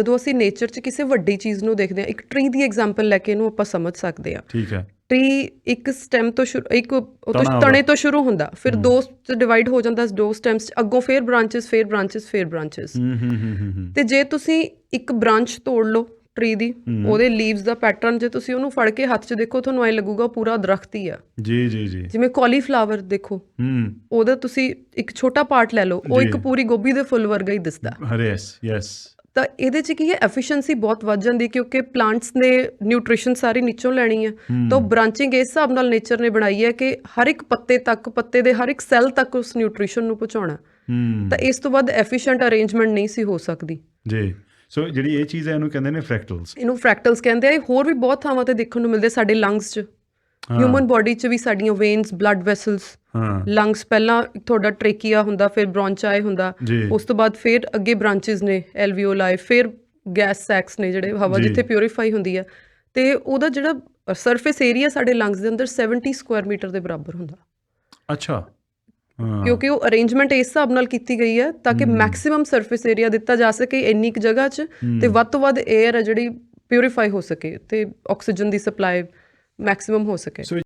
ਜਦੋਂ ਅਸੀਂ ਨੇਚਰ 'ਚ ਕਿਸੇ ਵੱਡੀ ਚੀਜ਼ ਨੂੰ ਦੇਖਦੇ ਹਾਂ ਇੱਕ ਟਰੀ ਦੀ ਐਗਜ਼ਾਮਪਲ ਲੈ ਕੇ ਇਹਨੂੰ ਆਪਾਂ ਸਮਝ ਸਕਦੇ ਹਾਂ। ਠੀਕ ਹੈ। ਟਰੀ ਇੱਕ ਸਟੈਮ ਤੋਂ ਸ਼ੁਰੂ ਇੱਕ ਉਹ ਤੋਂ। ਤਣੇ ਤੋਂ ਸ਼ੁਰੂ ਹੁੰਦਾ ਫਿਰ ਦੋ ਡਿਵਾਈਡ ਹੋ ਜਾਂਦਾ ਦੋ ਸਟੈਮਸ ਅੱਗੋਂ ਫੇਰ ਬ੍ਰਾਂਚਸ ਫੇਰ ਬ੍ਰਾਂਚਸ ਫੇਰ ਬ੍ਰਾਂਚਸ ਹੂੰ ਹੂੰ ਹੂੰ ਹੂੰ, ਹੂੰ। ਤੇ ਜੇ ਤੁਸੀਂ ਇੱਕ ਬ੍ਰਾਂਚ ਤੋੜ ਲਓ ਟਰੀ ਦੀ ਉਹਦੇ ਲੀਵਸ ਦਾ ਪੈਟਰਨ ਜੇ ਤੁਸੀਂ ਉਹਨੂੰ ਫੜ ਕੇ ਹੱਥ 'ਚ ਦੇਖੋ ਤੁਹਾਨੂੰ ਐ ਲੱਗੂਗਾ ਪੂਰਾ ਦਰਖਤ ਹੀ ਆ। ਜੀ ਜੀ ਜੀ। ਜਿਵੇਂ ਕਾਲੀਫਲਾਵਰ ਦੇਖੋ ਹੂੰ। ਉਹਦਾ ਤੁਸੀਂ ਇੱਕ ਛੋਟਾ ਪਾਰਟ ਲੈ ਲਓ ਉਹ। ਇੱਕ ਪੂਰੀ ਗੋਭੀ ਦੇ ਫੁੱਲ ਵਰਗਾ ਹੀ ਦਿਸਦਾ। ਹਰੇ ਯੈਸ ਯੈਸ ਤਾਂ ਇਹਦੇ 'ਚ ਕੀ ਹੈ? ਐਫੀਸ਼ੀਐਂਸੀ ਬਹੁਤ ਵੱਧ ਜਾਂਦੀ ਕਿਉਂਕਿ ਪਲਾਂਟਸ ਨੇ ਨਿਊਟ੍ਰੀਸ਼ਨ ਸਾਰੀ ਨੀਚੋਂ ਲੈਣੀ ਹੈ। ਤਾਂ ਬ੍ਰਾਂਚਿੰਗ ਇਸ ਹਿਸਾਬ ਨਾਲ ਨੇਚਰ ਨੇ ਬਣਾਈ ਹੈ ਕਿ ਹਰ ਇੱਕ ਪੱਤੇ ਤੱਕ ਪੱਤੇ ਦੇ ਹਰ ਇੱਕ ਸੈੱਲ ਤੱਕ ਉਸ ਨਿਊਟ੍ਰੀਸ਼ਨ ਨੂੰ ਪਹੁੰਚਾਉਣਾ ਤਾਂ ਇਸ ਤੋਂ ਵੱਧ ਐਫੀਸ਼ੀਐਂਟ ਅਰੇਂਜਮੈਂਟ ਨਹੀਂ ਸੀ ਹੋ ਸਕਦੀ। ਜੀ। ਸੋ ਜਿਹੜੀ ਇਹ ਚੀਜ਼ ਹੈ ਇਹਨੂੰ ਕਹਿੰਦੇ ਨੇ ਫ੍ਰੈਕਟਲਸ ਇਹਨੂੰ ਫ੍ਰੈਕਟਲਸ ਕਹਿੰਦੇ ਆ। ਇਹ ਹੋਰ ਵੀ ਬਹੁਤ ਥਾਵਾਂ ਤੇ ਦੇਖਣ ਨੂੰ ਮਿਲਦੇ ਸਾਡੇ ਲੰਗਸ 'ਚ। ਹਿਊਮਨ ਬਾਡੀ 'ਚ ਵੀ ਸਾਡੀਆਂ ਵੇਨਸ ਬਲੱਡ ਵੈਸਲਸ ਲੰਗਸ ਪਹਿਲਾਂ ਤੁਹਾਡਾ ਟ੍ਰੇਕੀਆ ਹੁੰਦਾ ਫਿਰ ਬ੍ਰੌਂਚਾਈ ਹੁੰਦਾ। ਉਸ ਤੋਂ ਬਾਅਦ ਫਿਰ ਅੱਗੇ ਬ੍ਰਾਂਚਸ ਨੇ ਐਲਵੀਓਲਾਈ ਫਿਰ ਗੈਸ ਸੈਕਸ ਨੇ ਜਿਹੜੇ ਹਵਾ। ਜਿੱਥੇ ਪਿਊਰੀਫਾਈ ਹੁੰਦੀ ਆ। ਤੇ ਉਹਦਾ ਜਿਹੜਾ ਸਰਫੇਸ ਏਰੀਆ ਸਾਡੇ ਲੰਗਸ ਦੇ ਅੰਦਰ 70 ਸਕੁਆਇਰ ਮੀਟਰ ਦੇ ਬਰਾਬਰ ਹੁੰਦਾ। ਅੱਛਾ। ਕਿਉਂਕਿ ਉਹ ਅਰੇਂਜਮੈਂਟ ਇਸ ਹਿਸਾਬ ਨਾਲ ਕੀਤੀ ਗਈ ਹੈ ਤਾਂ ਕਿ ਮੈਕਸਿਮਮ ਸਰਫੇਸ ਏਰੀਆ ਦਿੱਤਾ ਜਾ ਸਕੇ ਇੰਨੀ ਕੁ ਜਗ੍ਹਾ 'ਚ ਤੇ ਵੱਧ ਤੋਂ ਵੱਧ 에ਅਰ ਹੈ ਜਿਹੜੀ ਪਿਊਰੀਫਾਈ ਹੋ ਸਕੇ ਤੇ ਆਕਸੀਜਨ ਦੀ ਸਪਲਾਈ ਮੈਕਸਿਮਮ ਹੋ ਸਕੇ।